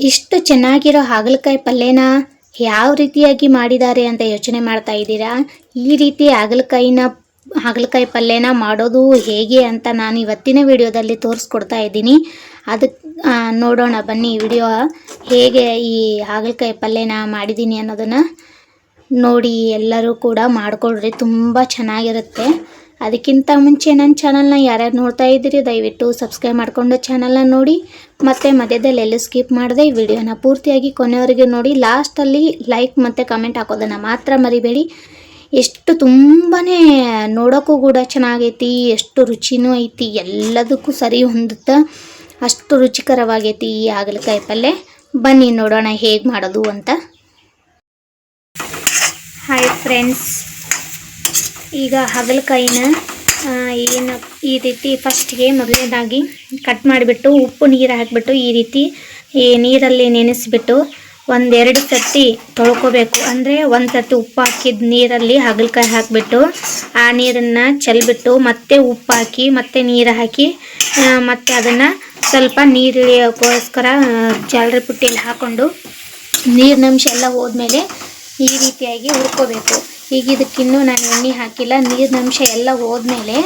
ಇಷ್ಟು ಚೆನ್ನಾಗಿರೋ ಹಾಗಲಕಾಯಿ ಪಲ್ಯನ ಯಾವ ರೀತಿಯಾಗಿ ಮಾಡಿದ್ದಾರೆ ಅಂತ ಯೋಚನೆ ಮಾಡ್ತಾ ಇದ್ದೀರಾ? ಈ ರೀತಿ ಹಾಗಲಕಾಯಿನ, ಹಾಗಲಕಾಯಿ ಪಲ್ಯನ ಮಾಡೋದು ಹೇಗೆ ಅಂತ ನಾನು ಇವತ್ತಿನ ವಿಡಿಯೋದಲ್ಲಿ ತೋರಿಸ್ಕೊಡ್ತಾ ಇದ್ದೀನಿ. ಅದಕ್ಕೆ ನೋಡೋಣ, ಬನ್ನಿ ವಿಡಿಯೋ ಹೇಗೆ ಈ ಹಾಗಲಕಾಯಿ ಪಲ್ಯನ ಮಾಡಿದ್ದೀನಿ ಅನ್ನೋದನ್ನು ನೋಡಿ ಎಲ್ಲರೂ ಕೂಡ ಮಾಡಿಕೊಡ್ರಿ ತುಂಬ ಚೆನ್ನಾಗಿರುತ್ತೆ. ಅದಕ್ಕಿಂತ ಮುಂಚೆ ನನ್ನ ಚಾನಲ್ನ ಯಾರ್ಯಾರು ನೋಡ್ತಾ ಇದ್ದೀರಿ, ದಯವಿಟ್ಟು ಸಬ್ಸ್ಕ್ರೈಬ್ ಮಾಡಿಕೊಂಡು ಚಾನಲ್ನ ನೋಡಿ. ಮತ್ತು ಮಧ್ಯದಲ್ಲಿ ಎಲ್ಲೂ ಸ್ಕಿಪ್ ಮಾಡದೆ ಈ ವಿಡಿಯೋನ ಪೂರ್ತಿಯಾಗಿ ಕೊನೆಯವರೆಗೆ ನೋಡಿ. ಲಾಸ್ಟಲ್ಲಿ ಲೈಕ್ ಮತ್ತು ಕಮೆಂಟ್ ಹಾಕೋದನ್ನು ಮಾತ್ರ ಮರಿಬೇಡಿ. ಎಷ್ಟು ತುಂಬಾ ನೋಡೋಕ್ಕೂ ಕೂಡ ಚೆನ್ನಾಗೈತಿ, ಎಷ್ಟು ರುಚಿನೂ ಐತಿ, ಎಲ್ಲದಕ್ಕೂ ಸರಿ ಹೊಂದುತ್ತಾ, ಅಷ್ಟು ರುಚಿಕರವಾಗೈತಿ ಈ ಹಾಗಲಕಾಯಿ ಪಲ್ಯ. ಬನ್ನಿ ನೋಡೋಣ ಹೇಗೆ ಮಾಡೋದು ಅಂತ. ಹಾಯ್ ಫ್ರೆಂಡ್ಸ್ ಈಗ ಹಾಗಲಕಾಯಿನ ಏನು ಈ ರೀತಿ ಫಸ್ಟ್ಗೆ ಮೊದಲನೇದಾಗಿ ಕಟ್ ಮಾಡಿಬಿಟ್ಟು ಉಪ್ಪು ನೀರು ಹಾಕಿಬಿಟ್ಟು ಈ ರೀತಿ, ಈ ನೀರಲ್ಲಿ ನೆನೆಸಿಬಿಟ್ಟು ಒಂದೆರಡು ಸರ್ತಿ ತೊಳ್ಕೊಬೇಕು. ಅಂದರೆ ಒಂದು ಸರ್ತಿ ಉಪ್ಪು ಹಾಕಿದ ನೀರಲ್ಲಿ ಹಾಗಲಕಾಯಿ ಹಾಕಿಬಿಟ್ಟು, ಆ ನೀರನ್ನು ಚೆಲ್ಬಿಟ್ಟು ಮತ್ತೆ ಉಪ್ಪು ಹಾಕಿ, ಮತ್ತೆ ನೀರು ಹಾಕಿ ಮತ್ತೆ ಅದನ್ನು ಸ್ವಲ್ಪ ನೀರು ಇಳಿಯೋಕ್ಕೋಸ್ಕರ ಜಾಲರಿ ಪುಟ್ಟಿಯಲ್ಲಿ ಹಾಕ್ಕೊಂಡು ನೀರಿನಂಶ ಎಲ್ಲ ಹೋದ್ಮೇಲೆ ಈ ರೀತಿಯಾಗಿ ಹುರ್ಕೋಬೇಕು. ಈಗ ಇದಕ್ಕಿನ್ನೂ ನಾನು ಎಣ್ಣೆ ಹಾಕಿಲ್ಲ. ನೀರಿನಂಶ ಎಲ್ಲ ಹೋದ್ಮೇಲೆ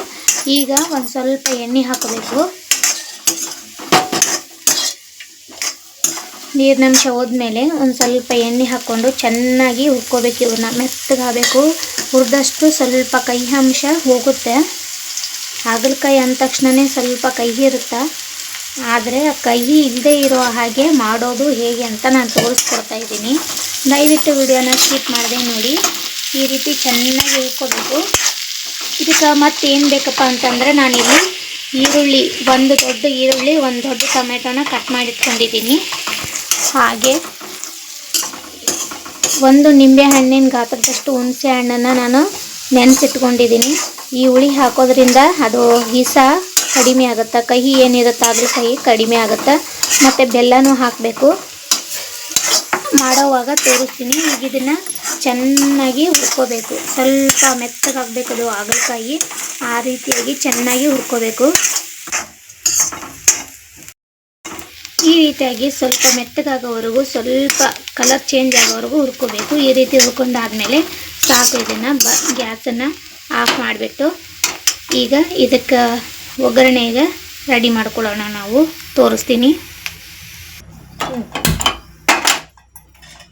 ಈಗ ಒಂದು ಸ್ವಲ್ಪ ಎಣ್ಣೆ ಹಾಕಬೇಕು. ನೀರಿನಂಶ ಹೋದ್ಮೇಲೆ ಒಂದು ಸ್ವಲ್ಪ ಎಣ್ಣೆ ಹಾಕ್ಕೊಂಡು ಚೆನ್ನಾಗಿ ಹುರ್ಕೋಬೇಕು ಇವನ್ನ ಮೆತ್ತಗಾಗಬೇಕು ಹುರಿದಷ್ಟು ಸ್ವಲ್ಪ ಕೈ ಅಂಶ ಹೋಗುತ್ತೆ. ಹಾಗಲಕಾಯಿ ಅಂದ ತಕ್ಷಣವೇ ಸ್ವಲ್ಪ ಕಹಿ ಇರುತ್ತೆ? ಆದರೆ ಕಹಿ ಇಲ್ಲದೆ ಇರೋ ಹಾಗೆ ಮಾಡೋದು ಹೇಗೆ ಅಂತ ನಾನು ತೋರಿಸ್ಕೊಡ್ತಾ ಇದ್ದೀನಿ. ದಯವಿಟ್ಟು ವಿಡಿಯೋನ ಸ್ಕಿಪ್ ಮಾಡಿದೆ ನೋಡಿ. ಈ ರೀತಿ ಚೆನ್ನಾಗಿ ಹುರ್ಕೋಬೇಕು. ಇದಕ್ಕೆ ಮತ್ತೇನು ಬೇಕಪ್ಪ ಅಂತಂದರೆ ನಾನಿಲ್ಲಿ ಈರುಳ್ಳಿ, ಒಂದು ದೊಡ್ಡ ಈರುಳ್ಳಿ, ಒಂದು ದೊಡ್ಡ ಟೊಮೆಟೊನ ಕಟ್ ಮಾಡಿಟ್ಕೊಂಡಿದ್ದೀನಿ. ಹಾಗೆ ಒಂದು ನಿಂಬೆ ಹಣ್ಣಿನ ಗಾತ್ರದಷ್ಟು ಹುಣಸೆ ಹಣ್ಣನ್ನು ನಾನು ನೆನೆಸಿಟ್ಕೊಂಡಿದ್ದೀನಿ. ಈ ಹುಳಿ ಹಾಕೋದ್ರಿಂದ ಅದು ಹಿಸ ಕಡಿಮೆ ಆಗುತ್ತೆ, ಕಹಿ ಏನಿರುತ್ತೆ ಆದರೂ ಕಹಿ ಕಡಿಮೆ ಆಗುತ್ತೆ, ಮತ್ತು ಬೆಲ್ಲನೂ ಹಾಕಬೇಕು. ಮಾಡೋವಾಗ ತೋರಿಸ್ತೀನಿ. ಈಗ ಇದನ್ನು ಚೆನ್ನಾಗಿ ಹುರ್ಕೋಬೇಕು. ಸ್ವಲ್ಪ ಮೆತ್ತಗಾಗಬೇಕು ಅದು ಹಾಗಲಕಾಯಿ. ಆ ರೀತಿಯಾಗಿ ಚೆನ್ನಾಗಿ ಹುರ್ಕೋಬೇಕು. ಈ ರೀತಿಯಾಗಿ ಸ್ವಲ್ಪ ಮೆತ್ತಗಾಗೋವರೆಗೂ, ಸ್ವಲ್ಪ ಕಲರ್ ಚೇಂಜ್ ಆಗೋವರೆಗೂ ಹುರ್ಕೋಬೇಕು. ಈ ರೀತಿ ಹುರ್ಕೊಂಡಾದಮೇಲೆ ಸಾಕು ಇದನ್ನು, ಬ, ಗ್ಯಾಸನ್ನು ಆಫ್ ಮಾಡಿಬಿಟ್ಟು ಈಗ ಇದಕ್ಕೆ ಒಗ್ಗರಣೆಗೆ ರೆಡಿ ಮಾಡ್ಕೊಳ್ಳೋಣ ನಾವು. ತೋರಿಸ್ತೀನಿ.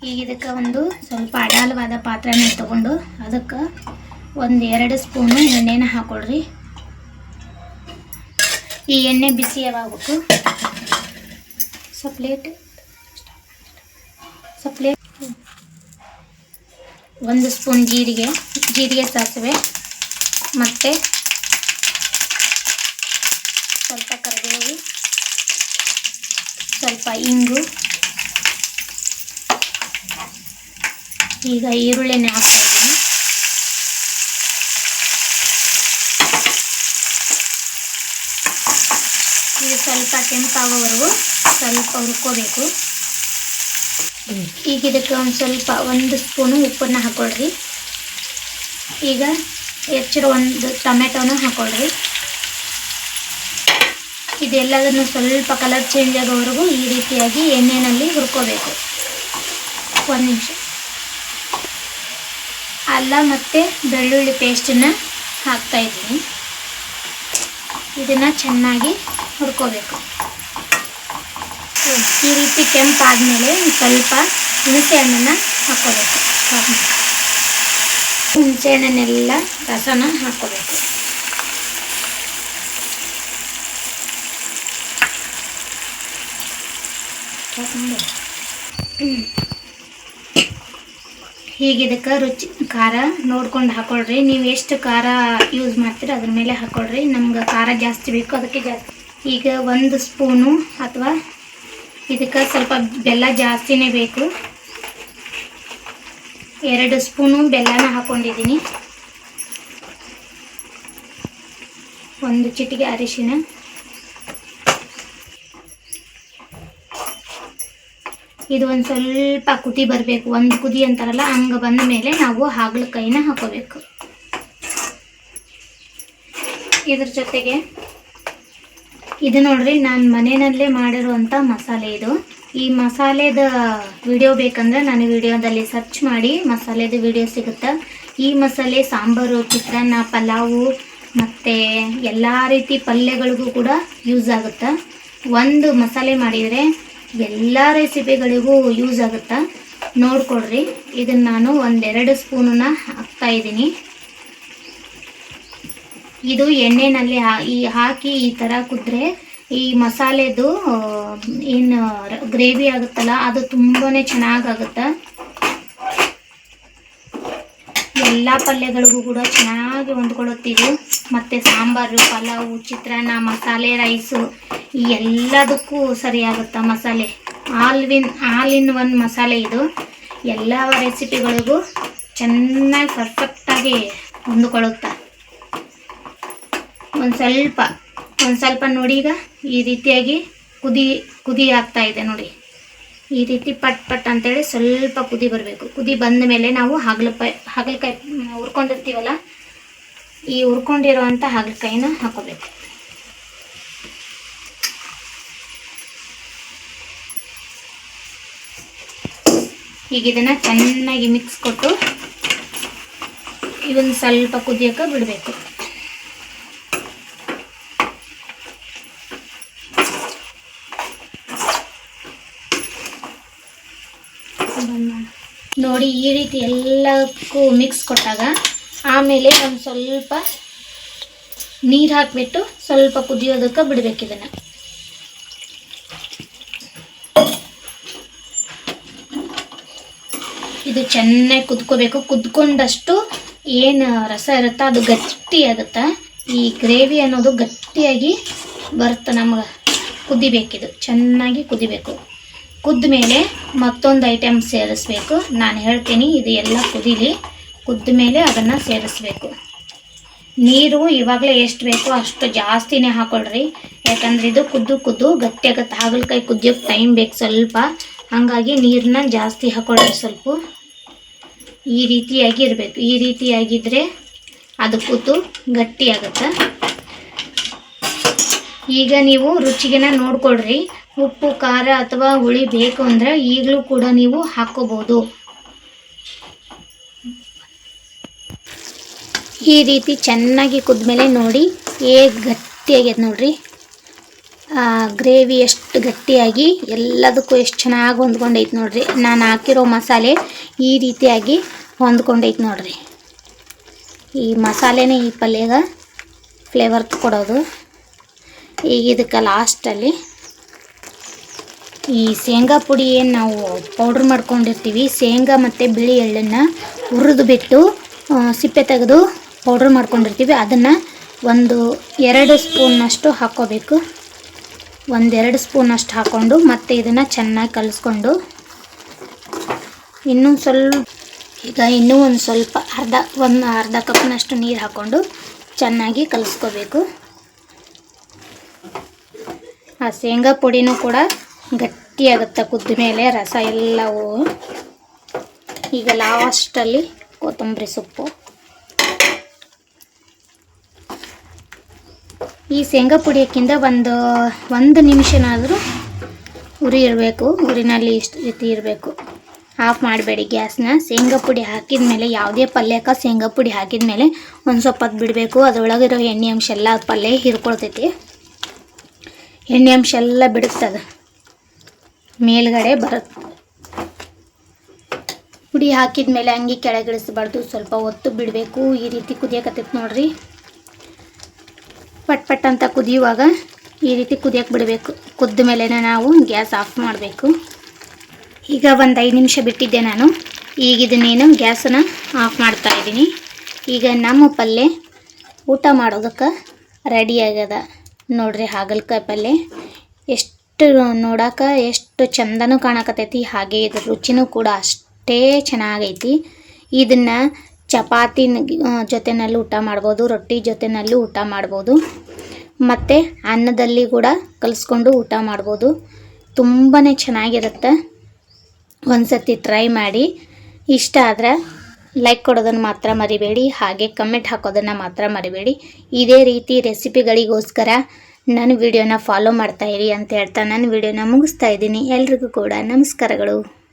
ಈಗ ಇದಕ್ಕೆ ಒಂದು ಸ್ವಲ್ಪ ಅಡಾಲವಾದ ಪಾತ್ರೆನ ತಗೊಂಡು ಅದಕ್ಕೆ ಒಂದು ಎರಡು ಸ್ಪೂನು ಎಣ್ಣೆನ ಹಾಕೊಳ್ರಿ. ಈ ಎಣ್ಣೆ ಬಿಸಿ ಯಾವಾಗಬೇಕು ಸಪ್ಲೇಟ್ ಸಪ್ಲೇಟ್ ಒಂದು ಸ್ಪೂನ್ ಜೀರಿಗೆ ಜೀರಿಗೆ ಸಾಸಿವೆ ಮತ್ತು ಸ್ವಲ್ಪ ಕರಿಬೇವು, ಸ್ವಲ್ಪ ಇಂಗು. ಈಗ ಈರುಳ್ಳಿನ ಹಾಕ್ತಾ ಇದ್ದೀನಿ. ಇದು ಸ್ವಲ್ಪ ಕೆಂಪಾಗೋವರೆಗೂ ಸ್ವಲ್ಪ ಹುರ್ಕೋಬೇಕು. ಈಗ ಇದಕ್ಕೆ ಒಂದು ಸ್ವಲ್ಪ ಒಂದು ಸ್ಪೂನು ಉಪ್ಪನ್ನು ಹಾಕೊಳ್ರಿ. ಈಗ ಹೆಚ್ಚಿರೋ ಒಂದು ಟೊಮೆಟೊನ ಹಾಕೊಳ್ರಿ. ಇದೆಲ್ಲದನ್ನು ಸ್ವಲ್ಪ ಕಲರ್ ಚೇಂಜ್ ಆಗೋವರೆಗೂ ಈ ರೀತಿಯಾಗಿ ಎಣ್ಣೆಯಲ್ಲಿ ಹುರ್ಕೋಬೇಕು. ಒಂದು ನಿಮಿಷ. ಅಲ್ಲ ಮತ್ತು ಬೆಳ್ಳುಳ್ಳಿ ಪೇಸ್ಟನ್ನು ಹಾಕ್ತಾಯಿದ್ದೀನಿ ಇದನ್ನು ಚೆನ್ನಾಗಿ ಹುರ್ಕೋಬೇಕು. ಈ ರೀತಿ ಕೆಂಪಾದಮೇಲೆ ಸ್ವಲ್ಪ ಹುಣಸೆ ಹಣ್ಣನ್ನು ಹಾಕ್ಕೋಬೇಕು. ಹುಣಸೆ ಹಣ್ಣನ್ನೆಲ್ಲ ರಸನ ಹಾಕ್ಕೋಬೇಕು. ಹೀಗೆ ಇದಕ್ಕೆ ರುಚಿ, ಖಾರ ನೋಡ್ಕೊಂಡು ಹಾಕೊಳ್ರಿ. ನೀವು ಎಷ್ಟು ಖಾರ ಯೂಸ್ ಮಾಡ್ತೀರ ಅದ್ರ ಮೇಲೆ ಹಾಕೊಳ್ರಿ. ನಮ್ಗೆ ಖಾರ ಜಾಸ್ತಿ ಬೇಕು, ಅದಕ್ಕೆ ಜಾಸ್ತಿ. ಈಗ ಒಂದು ಸ್ಪೂನು ಅಥವಾ ಇದಕ್ಕೆ ಸ್ವಲ್ಪ ಬೆಲ್ಲ ಜಾಸ್ತಿನೇ ಬೇಕು. ಎರಡು ಸ್ಪೂನು ಬೆಲ್ಲನ ಹಾಕೊಂಡಿದ್ದೀನಿ. ಒಂದು ಚಿಟಿಕೆ ಅರಿಶಿನ. ಇದು ಒಂದು ಸ್ವಲ್ಪ ಕುದಿ ಬರಬೇಕು. ಒಂದು ಕುದಿ ಅಂತಾರಲ್ಲ, ಹಂಗೆ ಬಂದ ಮೇಲೆ ನಾವು ಹಾಗಲಕಾಯಿನ ಹಾಕೋಬೇಕು. ಇದ್ರ ಜೊತೆಗೆ ಇದು ನೋಡ್ರಿ, ನಾನು ಮನೆಯಲ್ಲೇ ಮಾಡಿರುವಂಥ ಮಸಾಲೆ ಇದು. ಈ ಮಸಾಲೆದ ವಿಡಿಯೋ ಬೇಕಂದ್ರೆ ನಾನು ವಿಡಿಯೋದಲ್ಲಿ ಸರ್ಚ್ ಮಾಡಿ ಮಸಾಲೆದ ವಿಡಿಯೋ ಸಿಗುತ್ತೆ? ಈ ಮಸಾಲೆ, ಸಾಂಬಾರು, ಚಿತ್ರಾನ್ನ, ಪಲಾವು ಮತ್ತು ಎಲ್ಲ ರೀತಿ ಪಲ್ಯಗಳಿಗೂ ಕೂಡ ಯೂಸ್ ಆಗುತ್ತೆ? ಒಂದು ಮಸಾಲೆ ಮಾಡಿದರೆ ಎಲ್ಲ ರೆಸಿಪಿಗಳಿಗೂ ಯೂಸ್ ಆಗುತ್ತಾ? ನೋಡ್ಕೊಡ್ರಿ. ಇದನ್ನ ನಾನು ಒಂದೆರಡು ಸ್ಪೂನನ್ನ ಹಾಕ್ತಾ ಇದ್ದೀನಿ. ಇದು ಎಣ್ಣೆನಲ್ಲಿ ಈ ಹಾಕಿ ಈ ಥರ ಕುದ್ರೆ ಈ ಮಸಾಲೆದು ಏನು, ಗ್ರೇವಿ ಆಗುತ್ತಲ್ಲ, ಅದು ತುಂಬಾ ಚೆನ್ನಾಗಾಗುತ್ತೆ? ಎಲ್ಲ ಪಲ್ಯಗಳಿಗೂ ಕೂಡ ಚೆನ್ನಾಗಿ ಹೊಂದ್ಕೊಳ್ಳುತ್ತೀವಿ. ಮತ್ತು ಸಾಂಬಾರು, ಪಲಾವು, ಚಿತ್ರಾನ್ನ, ಮಸಾಲೆ, ರೈಸು, ಈ ಎಲ್ಲದಕ್ಕೂ ಸರಿಯಾಗುತ್ತೆ ಮಸಾಲೆ? All win all in one ಮಸಾಲೆ ಇದು. ಎಲ್ಲ ರೆಸಿಪಿಗಳಿಗೂ ಚೆನ್ನಾಗಿ ಪರ್ಫೆಕ್ಟಾಗಿ ಹೊಂದ್ಕೊಳ್ಳುತ್ತೆ? ಒಂದು ಸ್ವಲ್ಪ ಒಂದು ಸ್ವಲ್ಪ ನೋಡಿ ಈಗ ಈ ರೀತಿಯಾಗಿ ಕುದಿ ಕುದಿ ಆಗ್ತಾ ಇದೆ ನೋಡಿ. ಈ ರೀತಿ ಪಟ್ ಪಟ್ ಅಂತೇಳಿ ಸ್ವಲ್ಪ ಕುದಿ ಬರಬೇಕು. ಕುದಿ ಬಂದ ಮೇಲೆ ನಾವು ಹಾಗಲಕಾಯಿ ಹಾಗಲಕಾಯಿ ಹುರ್ಕೊಂಡಿರ್ತೀವಲ್ಲ, ಈ ಹುರ್ಕೊಂಡಿರೋವಂಥ ಹಾಗಲಕಾಯಿನ ಹಾಕೋಬೇಕು. ಈಗ ಇದನ್ನು ಚೆನ್ನಾಗಿ ಮಿಕ್ಸ್ ಕೊಟ್ಟು ಇವನ್ನ ಸ್ವಲ್ಪ ಕುದಿಯೋಕೆ ಬಿಡಬೇಕು. ನೋಡಿ ಈ ರೀತಿ ಎಲ್ಲಕ್ಕೂ ಮಿಕ್ಸ್ ಕೊಟ್ಟಾಗ ಆಮೇಲೆ ಒಂದು ಸ್ವಲ್ಪ ನೀರು ಹಾಕಿಬಿಟ್ಟು ಸ್ವಲ್ಪ ಕುದಿಯೋದಕ್ಕೆ ಬಿಡಬೇಕು ಇದನ್ನು. ಇದು ಚೆನ್ನಾಗಿ ಕುದ್ಕೋಬೇಕು. ಕುದ್ಕೊಂಡಷ್ಟು ಏನು ರಸ ಇರುತ್ತೋ ಅದು ಗಟ್ಟಿ ಆಗುತ್ತೆ? ಈ ಗ್ರೇವಿ ಅನ್ನೋದು ಗಟ್ಟಿಯಾಗಿ ಬರುತ್ತೆ ನಮ್ಗೆ. ಕುದಿಬೇಕಿದು. ಚೆನ್ನಾಗಿ ಕುದಿಬೇಕು. ಕುದ್ದ ಮೇಲೆ ಮತ್ತೊಂದು ಐಟಮ್ ಸೇರಿಸ್ಬೇಕು. ನಾನು ಹೇಳ್ತೀನಿ, ಇದು ಎಲ್ಲ ಕುದೀಲಿ. ಕುದ್ದ ಮೇಲೆ ಅದನ್ನು ಸೇರಿಸ್ಬೇಕು. ನೀರು ಇವಾಗಲೇ ಎಷ್ಟು ಬೇಕೋ ಅಷ್ಟು ಜಾಸ್ತಿನೇ ಹಾಕೊಳ್ರಿ. ಯಾಕಂದ್ರೆ ಇದು ಕುದ್ದು ಕುದ್ದು ಗಟ್ಟಿ ಹಾಗಲಕಾಯಿ ಕುದಿಯೋಕೆ ಟೈಮ್ ಬೇಕು ಸ್ವಲ್ಪ. ಹಾಗಾಗಿ ನೀರನ್ನ ಜಾಸ್ತಿ ಹಾಕೊಳ್ರಿ ಸ್ವಲ್ಪ. ಈ ರೀತಿಯಾಗಿ ಇರಬೇಕು. ಈ ರೀತಿಯಾಗಿದ್ದರೆ ಅದು ಕುದ್ದು ಗಟ್ಟಿ ಆಗುತ್ತೆ ಈಗ ನೀವು ರುಚಿಗೆನ ನೋಡ್ಕೊಳ್ರಿ. ಉಪ್ಪು, ಖಾರ ಅಥವಾ ಹುಳಿ ಬೇಕು ಅಂದರೆ ಈಗಲೂ ಕೂಡ ನೀವು ಹಾಕ್ಕೋಬೋದು. ಈ ರೀತಿ ಚೆನ್ನಾಗಿ ಕುದ್ಮೇಲೆ ನೋಡಿ, ಹೇಗೆ ಗಟ್ಟಿಯಾಗ್ಯದ ನೋಡ್ರಿ. ಗ್ರೇವಿ ಎಷ್ಟು ಗಟ್ಟಿಯಾಗಿ, ಎಲ್ಲದಕ್ಕೂ ಎಷ್ಟು ಚೆನ್ನಾಗಿ ಹೊಂದ್ಕೊಂಡೈತೆ ನೋಡ್ರಿ. ನಾನು ಹಾಕಿರೋ ಮಸಾಲೆ ಈ ರೀತಿಯಾಗಿ ಹೊಂದ್ಕೊಂಡೈತೆ ನೋಡ್ರಿ. ಈ ಮಸಾಲೆನೇ ಈ ಪಲ್ಯಗ ಫ್ಲೇವರ್ ಕೊಡೋದು. ಈಗ ಇದಕ್ಕೆ ಲಾಸ್ಟಲ್ಲಿ ಈ ಶೇಂಗಾ ಪುಡಿ ಏನು ನಾವು ಪೌಡ್ರ್ ಮಾಡ್ಕೊಂಡಿರ್ತೀವಿ. ಶೇಂಗಾ ಮತ್ತು ಬಿಳಿ ಎಳ್ಳನ್ನು ಹುರಿದು ಬಿಟ್ಟು ಸಿಪ್ಪೆ ತೆಗೆದು ಪೌಡ್ರ್ ಮಾಡ್ಕೊಂಡಿರ್ತೀವಿ. ಅದನ್ನು ಒಂದು ಎರಡು ಸ್ಪೂನಷ್ಟು ಹಾಕ್ಕೋಬೇಕು. ಒಂದೆರಡು ಸ್ಪೂನಷ್ಟು ಹಾಕ್ಕೊಂಡು, ಮತ್ತು ಇದನ್ನು ಚೆನ್ನಾಗಿ ಕಲಿಸ್ಕೊಂಡು, ಇನ್ನೂ ಸ್ವಲ್ಪ, ಈಗ ಇನ್ನೂ ಒಂದು ಸ್ವಲ್ಪ ಅರ್ಧ, ಒಂದು ಅರ್ಧ ಕಪ್ನಷ್ಟು ನೀರು ಹಾಕ್ಕೊಂಡು ಚೆನ್ನಾಗಿ ಕಲಿಸ್ಕೋಬೇಕು. ಆ ಶೇಂಗಾ ಪುಡಿನೂ ಕೂಡ ಗಟ್ಟಿಯಾಗುತ್ತೆ ಕುದ್ದ ಮೇಲೆ ರಸ ಎಲ್ಲವೂ. ಈಗ ಲಾಸ್ಟಲ್ಲಿ ಕೊತ್ತಂಬರಿ ಸೊಪ್ಪು. ಈ ಶೇಂಗಾ ಪುಡಿಯೋಕ್ಕಿಂತ ಒಂದು ಒಂದು ನಿಮಿಷನಾದರೂ ಉರಿ ಇರಬೇಕು. ಉರಿನಲ್ಲಿ ಇಷ್ಟು ರೀತಿ ಇರಬೇಕು. ಆಫ್ ಮಾಡಬೇಡಿ ಗ್ಯಾಸ್ನ. ಶೇಂಗಾ ಪುಡಿ ಹಾಕಿದ ಮೇಲೆ, ಯಾವುದೇ ಪಲ್ಯಕ್ಕೆ ಶೇಂಗಾ ಪುಡಿ ಹಾಕಿದ ಮೇಲೆ ಒಂದು ಸ್ವಲ್ಪ ಹೊತ್ತು ಬಿಡಬೇಕು. ಅದರೊಳಗಿರೋ ಎಣ್ಣೆ ಅಂಶ ಎಲ್ಲ ಪಲ್ಯ ಹಿರ್ಕೊಳ್ತೈತಿ ಎಣ್ಣೆ ಅಂಶ ಎಲ್ಲ ಬಿಡುತ್ತದೆ ಮೇಲ್ಗಡೆ ಬರುತ್ತೆ ಪುಡಿ ಹಾಕಿದ ಮೇಲೆ ಹಂಗೆ ಕೆಳಗಿಳಿಸಬಾರ್ದು, ಸ್ವಲ್ಪ ಹೊತ್ತು ಬಿಡಬೇಕು. ಈ ರೀತಿ ಕುದಿಯಕತ್ತೈತೆ ನೋಡ್ರಿ. ಪಟ್ ಪಟ್ ಅಂತ ಕುದಿಯುವಾಗ ಈ ರೀತಿ ಕುದಿಯಕ್ಕೆ ಬಿಡಬೇಕು. ಕುದ್ದ ಮೇಲೆ ನಾವು ಗ್ಯಾಸ್ ಆಫ್ ಮಾಡಬೇಕು. ಈಗ ಒಂದು ಐದು ನಿಮಿಷ ಬಿಟ್ಟಿದ್ದೆ ನಾನು. ಈಗ ಇದನ್ನೇನು ಗ್ಯಾಸನ್ನು ಆಫ್ ಮಾಡ್ತಾ ಇದ್ದೀನಿ. ಈಗ ನಮ್ಮ ಪಲ್ಯ ಊಟ ಮಾಡೋದಕ್ಕೆ ರೆಡಿ ಆಗ್ಯದ. ನೋಡ್ರಿ ಹಾಗಲ್ಕಾಯಿ ಪಲ್ಯ ಎಷ್ಟು ನೋಡಾಕ ಎಷ್ಟು ಚಂದನೂ ಕಾಣಕತೈತಿ ಹಾಗೆ ಇದ್ರ ರುಚಿನೂ ಕೂಡ ಅಷ್ಟೇ ಚೆನ್ನಾಗೈತಿ. ಇದನ್ನ ಚಪಾತಿ ಜೊತೆನಲ್ಲಿ ಊಟ ಮಾಡ್ಬೋದು, ರೊಟ್ಟಿ ಜೊತೆನಲ್ಲೂ ಊಟ ಮಾಡ್ಬೋದು. ಮತ್ತು ಅನ್ನದಲ್ಲಿ ಕೂಡ ಕಲಿಸ್ಕೊಂಡು ಊಟ ಮಾಡ್ಬೋದು. ತುಂಬಾ ಚೆನ್ನಾಗಿರುತ್ತೆ. ಒಂದ್ಸತಿ ಟ್ರೈ ಮಾಡಿ. ಇಷ್ಟ ಆದರೆ ಲೈಕ್ ಕೊಡೋದನ್ನು ಮಾತ್ರ ಮರಿಬೇಡಿ, ಹಾಗೆ ಕಮೆಂಟ್ ಹಾಕೋದನ್ನು ಮಾತ್ರ ಮರಿಬೇಡಿ. ಇದೇ ರೀತಿ ರೆಸಿಪಿಗಳಿಗೋಸ್ಕರ ನನ್ನ ವಿಡಿಯೋನ ಫಾಲೋ ಮಾಡ್ತಾ ಇರಿ ಅಂತ ಹೇಳ್ತಾ ನನ್ನ ವಿಡಿಯೋನ ಮುಗಿಸ್ತಾ ಇದ್ದೀನಿ. ಎಲ್ರಿಗೂ ಕೂಡ ನಮಸ್ಕಾರಗಳು.